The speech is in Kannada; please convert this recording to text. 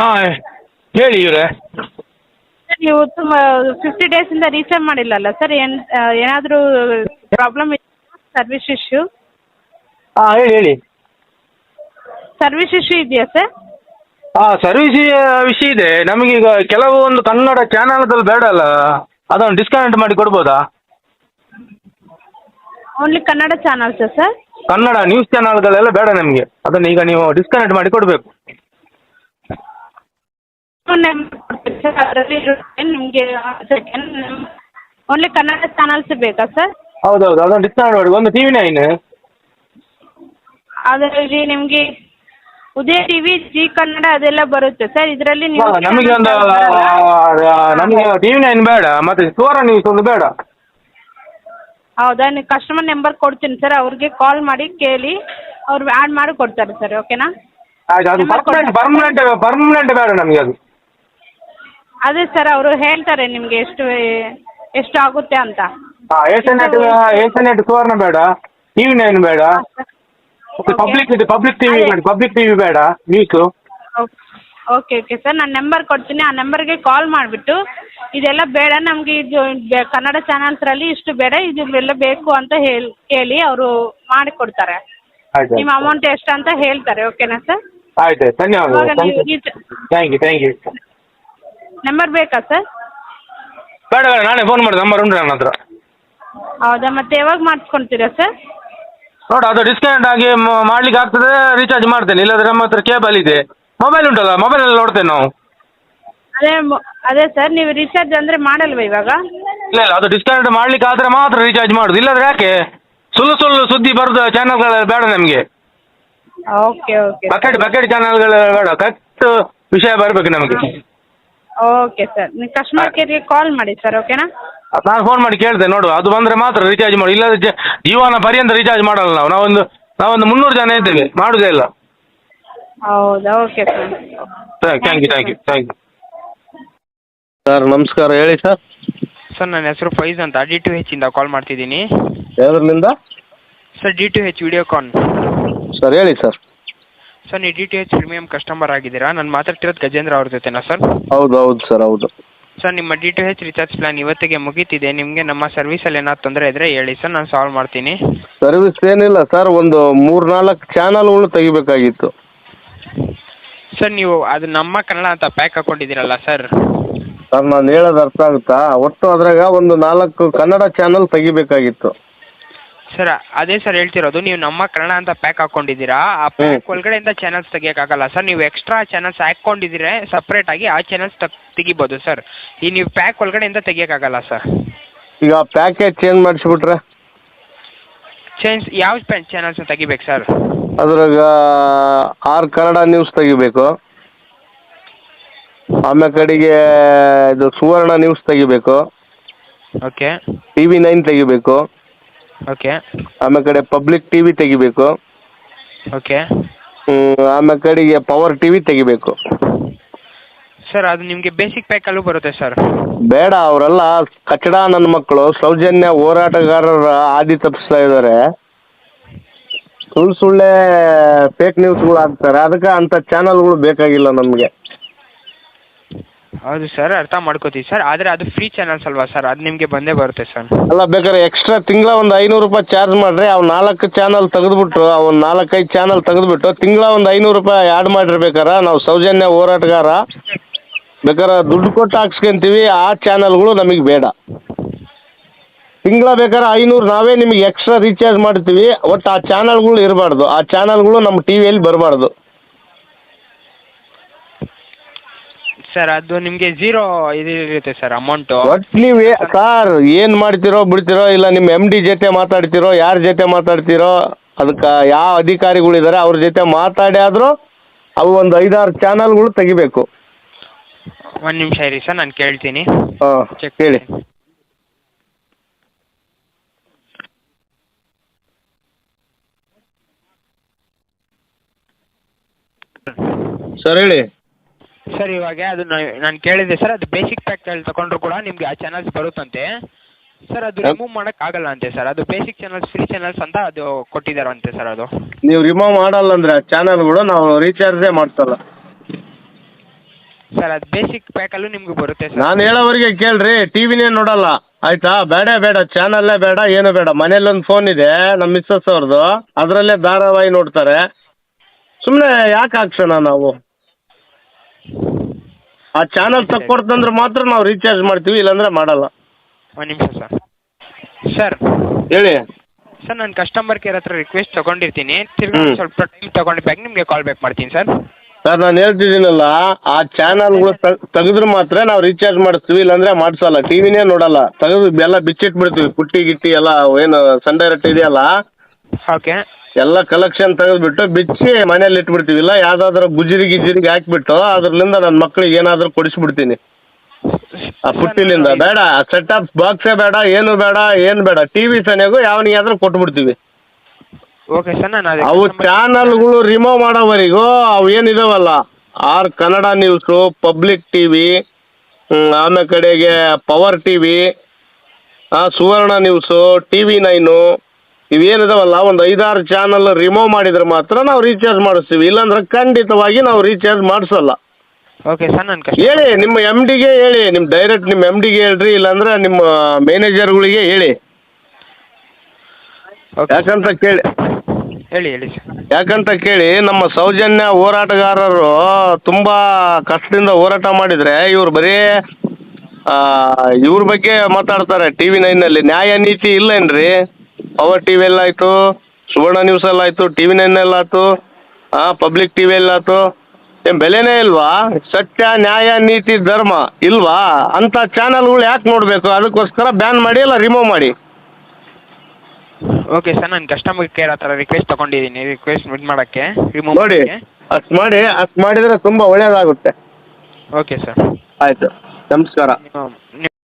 ಹಾಂ ಹೇಳಿ ಇವರೇ. ಸರ್ ನೀವು ತುಂಬ ಫಿಫ್ಟಿ ಡೇಸಿಂದ ರೀಚಾರ್ಜ್ ಮಾಡಿಲ್ಲಲ್ಲ ಸರ್? ಏನು ಏನಾದರೂ ಪ್ರಾಬ್ಲಮ್ ಸರ್ವಿಸ್ ಇಶ್ಯೂ ಹಾಂ ಹೇಳಿ ಹೇಳಿ. ಸರ್ವಿಸ್ ಇಶ್ಯೂ ಇದೆಯಾ ಸರ್? ಹಾಂ ಸರ್ವಿಸ್ ವಿಷಯ ಇದೆ. ನಮಗೀಗ ಒಂದು ಕನ್ನಡ ಚಾನಲ್ಗಳು ಬೇಡ ಅಲ್ಲ? ಅದನ್ನು ಡಿಸ್ಕನೆಕ್ಟ್ ಮಾಡಿ ಕೊಡ್ಬೋದಾ? ಓನ್ಲಿ ಕನ್ನಡ ಚಾನಲ್ಸಾ ಸರ್? ಕನ್ನಡ ನ್ಯೂಸ್ ಚಾನಲ್ಗಳೆಲ್ಲ ಬೇಡ ನಮಗೆ. ಅದನ್ನು ಈಗ ನೀವು ಡಿಸ್ಕನೆಕ್ಟ್ ಮಾಡಿ ಕೊಡಬೇಕು. ಸರ್ ಅದರಲ್ಲಿ ನಿಮಗೆ ಸೆಕೆಂಡ್ ಓನ್ಲಿ ಕನ್ನಡ ಚಾನಲ್ಸ್ ಬೇಕಾ ಸರ್ ಹೌದು ಹೌದು ಅದನ್ನ ಡಿಸ್ಕೌಂಟ್ ಮಾಡಿ ಒಂದು ಟಿ ವಿ ನೈನ್ ಅದರಲ್ಲಿ ನಿಮಗೆ ಉದಯ ಟಿವಿ ಜಿ ಕನ್ನಡ ಅದೆಲ್ಲ ಬರುತ್ತೆ. ಸರ್ ಇದರಲ್ಲಿ ನೀವು ನಮಗೆ ಒಂದು ನಮಗೆ ಟಿ ವಿ ನೈನ್ ಬೇಡ ಮತ್ತೆ ಸುವರ್ಣ ನ್ಯೂಸ್ ಒಂದು ಬೇಡ. ಹೌದಾ ನೀವು ಕಸ್ಟಮರ್ ನಂಬರ್ ಕೊಡ್ತೀನಿ ಸರ್ ಅವ್ರಿಗೆ ಕಾಲ್ ಮಾಡಿ ಕೇಳಿ ಅವ್ರು ಆ್ಯಡ್ ಮಾಡಿ ಕೊಡ್ತಾರೆ ಸರ್ ಓಕೆನಾ ಆಯ್ತು ಅದು ಪರ್ಮನೆಂಟ್ ಪರ್ಮನೆಂಟ್ ಪರ್ಮನೆಂಟ್ ಬೇಡ ನಮಗೆ ಅದು. ಅದೇ ಸರ್ ಅವರು ಹೇಳ್ತಾರೆ ನಿಮಗೆ ಎಷ್ಟು ಎಷ್ಟು ಆಗುತ್ತೆ ಅಂತ. ಹಾಂ ಏಷ್ಯಾನೆಟ್ ಏಷ್ಯಾನೆಟ್ ಸುವರ್ಣ ಬೇಡ ಟಿ ವಿ ನೈನ್ ಬೇಡ. ಪಬ್ಲಿಕ್ ಇದೆ ಪಬ್ಲಿಕ್ ಟಿವಿ. ಬೇಡ ಪಬ್ಲಿಕ್ ಟಿವಿ ಬೇಡ ನ್ಯೂಸು ಓಕೆ ಓಕೆ ಸರ್ ನಾನು ನಂಬರ್ ಕೊಡ್ತೀನಿ. ಆ ನಂಬರ್ಗೆ ಕಾಲ್ ಮಾಡಿಬಿಟ್ಟು ಇದೆಲ್ಲ ಬೇಡ ನಮಗೆ ಇದು ಚಾನೆಲ್ಸ್ ಕನ್ನಡ ಚಾನಲ್ಸ್ರಲ್ಲಿ ಇಷ್ಟು ಬೇಡ ಇದು ಎಲ್ಲ ಬೇಕು ಅಂತ ಹೇಳಿ ಕೇಳಿ ಅವರು ಮಾಡಿ ಕೊಡ್ತಾರೆ. ಆಯ್ತು. ನಿಮ್ಮ ಅಮೌಂಟ್ ಎಷ್ಟು ಅಂತ ಹೇಳ್ತಾರೆ ಓಕೆನಾ ಸರ್ ಆಯ್ತು ಧನ್ಯವಾದ thank you thank you number ಬೇಕಾ ಸರ್ ಬೇಡ ಬೇಡ ನಾನೇ ಫೋನ್ ಮಾಡಿದೆ. ನಂಬರ್ ಉಂಟು ನನ್ನ ಹತ್ರ. ಹೌದಾ ಮತ್ತೆ ಯಾವಾಗ ಮಾಡಿಸ್ಕೊಳ್ತೀರಾ ಸರ್ ನೋಡು ಅದು ಡಿಸ್ಕೌಂಟ್ ಆಗಿ ಮ- ಮಾಡ್ಲಿಕ್ಕೆ ಆಗ್ತದೆ ರೀಚಾರ್ಜ್ ಮಾಡ್ತೇನೆ. ಇಲ್ಲಾಂದ್ರೆ ನಮ್ಮ ಹತ್ರ ಕೇಬಲ್ ಇದೆ. ಮೊಬೈಲ್ ಉಂಟಲ್ಲ ಮೊಬೈಲಲ್ಲಿ ನೋಡ್ತೇವೆ ನಾವು. ಅದೇ ಮೊ- ಅದೇ ಸರ್ ನೀವು ರೀಚಾರ್ಜ್ ಅಂದ್ರೆ ಮಾಡಲ್ವಾ ಇವಾಗ? ಇಲ್ಲ ಇಲ್ಲ ಅದು ಡಿಸ್ಕೌಂಟ್ ಮಾಡ್ಲಿಕ್ಕೆ ಆದ್ರೆ ಮಾತ್ರ ರೀಚಾರ್ಜ್ ಮಾಡುದು. ಇಲ್ಲಾಂದ್ರೆ ಯಾಕೆ? ಸುಳ್ಳು ಸುಳ್ಳು ಸುದ್ದಿ ಬರೋದು ಚಾನಲ್ಗಳು ಬೇಡ ನಮಗೆ. ಓಕೆ ಓಕೆ ಬಕೆಟ್ ಬಕೆಟ್ ಚಾನಲ್ಗಳು ಬೇಡ. ಕರೆಕ್ಟ್ ವಿಷಯ ಬರಬೇಕು ನಮಗೆ. ಓಕೆ ಸರ್ ನೀವು ಕಸ್ಟಮರ್ ಕೇರ್ಗೆ ಕಾಲ್ ಮಾಡಿ ಸರ್ ಓಕೆನಾ ನಾನು ಫೋನ್ ಮಾಡಿ ಕೇಳಿದೆ ನೋಡು. ಅದು ಬಂದರೆ ಮಾತ್ರ ರೀಚಾರ್ಜ್ ಮಾಡಿ. ಇಲ್ಲದ ಜೀವನ ಪರ್ಯಂತ ರೀಚಾರ್ಜ್ ಮಾಡಲ್ಲ ನಾವು. ನಾವೊಂದು ನಾವೊಂದು ಮುನ್ನೂರು ಜನ ಇದ್ದೇವೆ. ಮಾಡೋದೇ ಇಲ್ಲ. ಹೌದಾ okay sir thank you thank you thank you sir ನಮಸ್ಕಾರ. ಹೇಳಿ ಸರ್ ಸರ್ ನನ್ನ ಹೆಸರು ಫೈಜ್ ಅಂತ. ಡಿ ಟು ಇಂದ ಕಾಲ್ ಮಾಡ್ತಿದ್ದೀನಿ. ಯಾವ್ದ್ರಲ್ಲಿಂದ sir D two H Videocon sir ಹೇಳಿ ಸರ್ ಸರ್ ನೀವು D T H premium customer ಆಗಿದ್ದೀರಾ? ನಾನು ಮಾತಾಡ್ತಿರೋದು ಗಜೇಂದ್ರ ಅವ್ರ ಜೊತೆನಾ ಸರ್? ಹೌದು ಹೌದು ಸರ್ ಹೌದು. ಸರ್ ನಿಮ್ಮ D T H recharge plan ಇವತ್ತಿಗೆ ಮುಗೀತಿದೆ. ನಿಮಗೆ ನಮ್ಮ ಸರ್ವಿಸಲ್ಲಿ ಏನಾದ್ರು ತೊಂದರೆ ಇದ್ದರೆ ಹೇಳಿ ಸರ್ ನಾನು ಸಾಲ್ವ್ ಮಾಡ್ತೀನಿ. ಸರ್ವಿಸ್ ಏನಿಲ್ಲ ಸರ್ ಒಂದು ಮೂರು ನಾಲ್ಕು ಚಾನಲ್ಗಳು ತೆಗಿಬೇಕಾಗಿತ್ತು. ಸರ್ ನೀವು ಅದು ನಮ್ಮ ಕನ್ನಡ ಅಂತ ಪ್ಯಾಕ್ ಹಾಕೊಂಡಿದ್ದೀರಲ್ಲ ಸರ್. ಸರ್ ನಾನು ಹೇಳೋದು ಅರ್ಥ ಆಗುತ್ತಾ? ಒಟ್ಟು ಅದ್ರಾಗ ಒಂದು ನಾಲ್ಕು ಕನ್ನಡ ಚಾನಲ್ ತೆಗಿಬೇಕಾಗಿತ್ತು. ಸರ್ ಅದೇ ಸರ್ ಹೇಳ್ತಿರೋದು ನೀವು ನಮ್ಮ ಕನ್ನಡ ಅಂತ ಪ್ಯಾಕ್ ಹಾಕೊಂಡಿದ್ದೀರಾ ಆ ಪ್ಯಾಕ್ ಒಳಗಡೆಯಿಂದ ಚಾನಲ್ಸ್ ತೆಗಿಯೋಕ್ಕಾಗಲ್ಲ ಸರ್ ನೀವು ಎಕ್ಸ್ಟ್ರಾ ಚಾನಲ್ಸ್ ಹಾಕ್ಕೊಂಡಿದ್ದೀರಾ ಸಪ್ರೇಟಾಗಿ ಆ ಚಾನಲ್ಸ್ ತೆಗಿಬೋದು ಸರ್ ಈ ನೀವು ಪ್ಯಾಕ್ ಒಳಗಡೆಯಿಂದ ತೆಗಿಯೋಕ್ಕಾಗಲ್ಲ ಸರ್ ಈಗ ಪ್ಯಾಕೇಜ್ ಚೇಂಜ್ ಮಾಡಿಸ್ಬಿಟ್ರೆ? ಚೇಂಜ್ ಯಾವ ಪ್ಯಾನ್ ಚಾನಲ್ಸ್ ತೆಗಿಬೇಕು ಸರ್ ಅದ್ರಾಗ ಆರ್ ಕನ್ನಡ ನ್ಯೂಸ್ ತೆಗಿಬೇಕು. ಆಮೇಲೆ ಕಡೆಗೆ ಇದು ಸುವರ್ಣ ನ್ಯೂಸ್ ತೆಗಿಬೇಕು. ಓಕೆ ಟಿ ವಿ ನೈನ್ ತೆಗಿಬೇಕು. ಓಕೆ ಆಮೇಲೆ ಕಡೆ ಪಬ್ಲಿಕ್ ಟಿ ವಿ ತೆಗಿಬೇಕು. ಓಕೆ ಆಮೇಲೆ ಕಡೆಗೆ ಪವರ್ ಟಿ ವಿ ತೆಗಿಬೇಕು. ಸರ್ ಅದು ನಿಮಗೆ ಬೇಸಿಕ್ ಪ್ಯಾಕಲ್ಲೂ ಬರುತ್ತೆ ಸರ್ ಬೇಡ ಅವರೆಲ್ಲ ಕಟ್ಟಡ ನನ್ನ ಮಕ್ಕಳು ಸೌಜನ್ಯ ಹೋರಾಟಗಾರರ ಆದಿ ತಪ್ಪಿಸ್ತಾ ಇದ್ದಾರೆ. ಸುಳ್ಳು ಸುಳ್ಳೆ ಫೇಕ್ ನ್ಯೂಸ್ಗಳು ಹಾಕ್ತಾರೆ. ಅದಕ್ಕೆ ಅಂಥ ಚಾನಲ್ಗಳು ಬೇಕಾಗಿಲ್ಲ ನಮಗೆ. ಹೌದು ಸರ್, ಅರ್ಥ ಮಾಡ್ಕೋತೀವಿ ಸರ್. ಆದರೆ ಅದು ಫ್ರೀ ಚಾನಲ್ಸ್ ಅಲ್ವಾ ಸರ್? ಅದು ನಿಮಗೆ ಬಂದೇ ಬರುತ್ತೆ ಸರ್. ಅಲ್ಲ ಬೇಕಾದ್ರೆ ಎಕ್ಸ್ಟ್ರಾ ತಿಂಗಳ ಒಂದು ಐನೂರು ರೂಪಾಯಿ ಚಾರ್ಜ್ ಮಾಡ್ರಿ. ಅವು ನಾಲ್ಕು ಚಾನಲ್ ತೆಗೆದ್ಬಿಟ್ಟು ಅವ್ನು ನಾಲ್ಕೈದು ಚಾನಲ್ ತೆಗೆದ್ಬಿಟ್ಟು ತಿಂಗಳ ಒಂದು ಐನೂರು ರೂಪಾಯಿ ಆ್ಯಡ್ ಮಾಡಿರ್ಬೇಕಾರ ನಾವು ಸೌಜನ್ಯ ಹೋರಾಟಗಾರ. ಬೇಕಾದ್ರೆ ದುಡ್ಡು ಕೊಟ್ಟು ಹಾಕ್ಸ್ಕೊಂತೀವಿ. ಆ ಚಾನಲ್ಗಳು ನಮಗೆ ಬೇಡ. ತಿಂಗಳ ಬೇಕಾದ್ರೆ ಐನೂರು ನಾವೇ ನಿಮಗೆ ಎಕ್ಸ್ಟ್ರಾ ರೀಚಾರ್ಜ್ ಮಾಡ್ತೀವಿ. ಒಟ್ಟು ಆ ಚಾನಲ್ಗಳು ಇರಬಾರ್ದು. ಆ ಚಾನಲ್ಗಳು ನಮ್ಮ ಟಿ ವಿಯಲ್ಲಿ ಬರಬಾರ್ದು. ಸರ್ ಅದು ನಿಮಗೆ ಝೀರೋ ಇದು ಇರುತ್ತೆ ಸರ್ ಅಮೌಂಟು ಒಟ್ಟು ನೀವು ಸರ್ ಏನು ಮಾಡ್ತೀರೋ ಬಿಡ್ತೀರೋ ಇಲ್ಲ ನಿಮ್ಮ ಎಂ ಡಿ ಜೊತೆ ಮಾತಾಡ್ತೀರೋ ಯಾರ ಜೊತೆ ಮಾತಾಡ್ತೀರೋ ಅದಕ್ಕೆ ಯಾವ ಅಧಿಕಾರಿಗಳಿದ್ದಾರೆ ಅವ್ರ ಜೊತೆ ಮಾತಾಡಿ ಆದರೂ ಅವು ಒಂದು ಐದಾರು ಚಾನಲ್ಗಳು ತೆಗಿಬೇಕು. ಒಂದು ನಿಮಿಷ ಇರಿ ಸರ್ ನಾನು ಕೇಳ್ತೀನಿ. ಹಾಂ ಚೆಕ್ ಹೇಳಿ. ಸರ್ ಹೇಳಿ. ಸರ್ ಇವಾಗ ಅದು ನಾನು ಕೇಳಿದೆ ಸರ್ ಅದು ಬೇಸಿಕ್ ಪ್ಯಾಕಲ್ಲಿ ತಗೊಂಡ್ರು ಕೂಡ ನಿಮಗೆ ಆ ಚಾನಲ್ಸ್ ಬರುತ್ತಂತೆ. ಸರ್ ಅದು ರಿಮೂವ್ ಮಾಡೋಕ್ಕಾಗಲ್ಲ ಅಂತೆ ಸರ್. ಅದು ಬೇಸಿಕ್ ಚಾನಲ್ಸ್ ಫ್ರೀ ಚಾನಲ್ಸ್ ಅಂತ ಅದು ಕೊಟ್ಟಿದಾರಂತೆ ಸರ್ ಅದು. ನೀವು ರಿಮೂವ್ ಮಾಡಲ್ಲ ಅಂದರೆ ಕೂಡ ನಾವು ರೀಚಾರ್ಜೇ ಮಾಡ್ತಲ್ಲ ಸರ್ ಅದು ಬೇಸಿಕ್ ಪ್ಯಾಕಲ್ಲೂ ನಿಮ್ಗೆ ಬರುತ್ತೆ ಸರ್. ನಾನು ಹೇಳೋವರೆಗೆ ಕೇಳ್ರಿ ಟಿವಿನೇ ನೋಡಲ್ಲ. ಆಯ್ತಾ? ಬೇಡ ಬೇಡ ಚಾನಲ್ಲೇ ಬೇಡ ಏನು ಬೇಡ. ಮನೇಲಿ ಒಂದು ಫೋನ್ ಇದೆ ನಮ್ಮ ಮಿಸ್ಸಸ್ ಅವ್ರದ್ದು ಅದರಲ್ಲೇ ಧಾರಾವಾಹಿ ನೋಡ್ತಾರೆ. ಸುಮ್ಮನೆ ಯಾಕೆ ಹಾಕ್ಸೋಣ ನಾವು? ಆ ಚಾನಲ್ ತಕ್ಕೊಡ್ತಂದ್ರೆ ಮಾತ್ರ ನಾವು ರೀಚಾರ್ಜ್ ಮಾಡ್ತೀವಿ ಇಲ್ಲಾಂದ್ರೆ ಮಾಡಲ್ಲ. ಒಂದು ನಿಮಿಷ ಸರ್ ಸರ್ ಹೇಳಿ. ಸರ್ ನಾನು ಕಸ್ಟಮರ್ ಕೇರ್ ಹತ್ರ ರಿಕ್ವೆಸ್ಟ್ ತಗೊಂಡಿರ್ತೀನಿ. ತಿರ್ಗಿ ಹ್ಮ್. ಸ್ವಲ್ಪ ಟೈಮ್ ತಗೊಂಡು ಬ್ಯಾಕ್ ನಿಮಗೆ ಕಾಲ್ ಬ್ಯಾಕ್ ಮಾಡ್ತೀನಿ ಸರ್ ಸರ್ ನಾನು ಹೇಳ್ತಿದ್ದೀನಲ್ಲ ಆ ಚಾನಲ್ಗಳು ತೆಗೆದ್ರೆ ಮಾತ್ರ ನಾವು ರೀಚಾರ್ಜ್ ಮಾಡಿಸ್ತೀವಿ ಇಲ್ಲಾಂದ್ರೆ ಮಾಡಿಸಲ್ಲ. ಟಿವಿನೇ ನೋಡಲ್ಲ. ತೆಗೆದು ಎಲ್ಲ ಬಿಚ್ಚಿಟ್ಬಿಡ್ತೀವಿ ಪುಟ್ಟಿ ಗಿಟ್ಟಿ ಎಲ್ಲ ಏನು ಸನ್ ಡೈರೆಕ್ಟ್ ಇದೆಯಲ್ಲ ಓಕೆ ಎಲ್ಲ ಕಲೆಕ್ಷನ್ ತೆಗೆದ್ಬಿಟ್ಟು ಬಿಚ್ಚಿ ಮನೇಲಿ ಇಟ್ಬಿಡ್ತೀವಿ. ಇಲ್ಲ ಯಾವ್ದಾದ್ರು ಗುಜಿರಿ ಗಿಜಿರಿಗೆ ಹಾಕ್ಬಿಟ್ಟು ಅದ್ರಲ್ಲಿಂದ ನನ್ನ ಮಕ್ಳಿಗೆ ಏನಾದರೂ ಕೊಡಿಸ್ಬಿಡ್ತೀನಿ. ಆ ಪುಟ್ಟಿಲಿಂದ. ಬೇಡ ಸೆಟ್ ಅಪ್ ಬಾಕ್ಸೇ ಬೇಡ ಏನು ಬೇಡ ಏನು ಬೇಡ. ಟಿವಿ ವಿ ಸನಿಯಾಗೂ ಯಾವನಿಗಾದ್ರೂ ಕೊಟ್ಬಿಡ್ತೀವಿ. ಓಕೆ ಸರ್ ನಾನು ಅವು ಚಾನಲ್ಗಳು ರಿಮೂವ್ ಮಾಡೋವರೆಗೂ ಅವು ಏನಿದಾವಲ್ಲ? R Kannada news public TV ಆಮೇಲೆ ಕಡೆಗೆ power TV Suvarna news T V nine ಇವೇನಿದಾವಲ್ಲ ಒಂದು ಐದಾರು ಚಾನಲ್ ರಿಮೂವ್ ಮಾಡಿದ್ರೆ ಮಾತ್ರ ನಾವು ರೀಚಾರ್ಜ್ ಮಾಡಿಸ್ತೀವಿ. ಇಲ್ಲಾಂದ್ರೆ ಖಂಡಿತವಾಗಿ ನಾವು ರೀಚಾರ್ಜ್ ಮಾಡಿಸಲ್ಲ. ಓಕೆ ಸರ್ ನಾನು ಹೇಳಿ ನಿಮ್ಮ ಎಂ ಡಿಗೆ ಹೇಳಿ ನಿಮ್ಮ ಡೈರೆಕ್ಟ್ ನಿಮ್ಮ ಎಂ ಡಿಗೆ ಹೇಳ್ರಿ ಇಲ್ಲಾಂದ್ರೆ ನಿಮ್ಮ ಮ್ಯಾನೇಜರ್ಗಳಿಗೆ ಹೇಳಿ. ಓಕೆ ಯಾಕಂತ ಕೇಳಿ ಹೇಳಿ ಹೇಳಿ ಸರ್. ಯಾಕಂತ ಕೇಳಿ ನಮ್ಮ ಸೌಜನ್ಯ ಹೋರಾಟಗಾರರು ತುಂಬಾ ಕಷ್ಟದಿಂದ ಹೋರಾಟ ಮಾಡಿದ್ರೆ ಇವ್ರು ಬರೀ ಆ, ಇವ್ರ ಬಗ್ಗೆ ಮಾತಾಡ್ತಾರೆ. ಟಿ ವಿ ನೈನಲ್ಲಿ ನ್ಯಾಯ ನೀತಿ ಇಲ್ಲೇನ್ರಿ ಪವರ್ ಟಿ ವಿಯಲ್ಲಿ ಆಯಿತು ಸುವರ್ಣ ನ್ಯೂಸಲ್ಲಿ ಆಯಿತು ಟಿ ವಿ ನೈನಲ್ಲಿ ಆಯ್ತು ಪಬ್ಲಿಕ್ ಟಿ ವಿಯಲ್ಲಿ ಆಯ್ತು. ಏನು ಬೆಲೆನೇ ಇಲ್ವಾ? ಸತ್ಯ ನ್ಯಾಯ ನೀತಿ ಧರ್ಮ ಇಲ್ವಾ? ಅಂಥ ಚಾನಲ್ಗಳು ಯಾಕೆ ನೋಡಬೇಕು? ಅದಕ್ಕೋಸ್ಕರ ಬ್ಯಾನ್ ಮಾಡಿ ಅಲ್ಲ ರಿಮೂವ್ ಮಾಡಿ? ಓಕೆ ಸರ್ ನಾನು ಕಸ್ಟಮರ್ ಕೇರ್ ಹತ್ರ ರಿಕ್ವೆಸ್ಟ್ ತಗೊಂಡಿದ್ದೀನಿ ರಿಕ್ವೆಸ್ಟ್ ಇದು ಮಾಡೋಕ್ಕೆ ರಿಮೂವ್ ನೋಡಿ ಅಷ್ಟು ಮಾಡಿ ಅಷ್ಟು ಮಾಡಿದರೆ ತುಂಬ ಒಳ್ಳೆಯದಾಗುತ್ತೆ ಓಕೆ ಸರ್ ಆಯಿತು. ನಮಸ್ಕಾರ.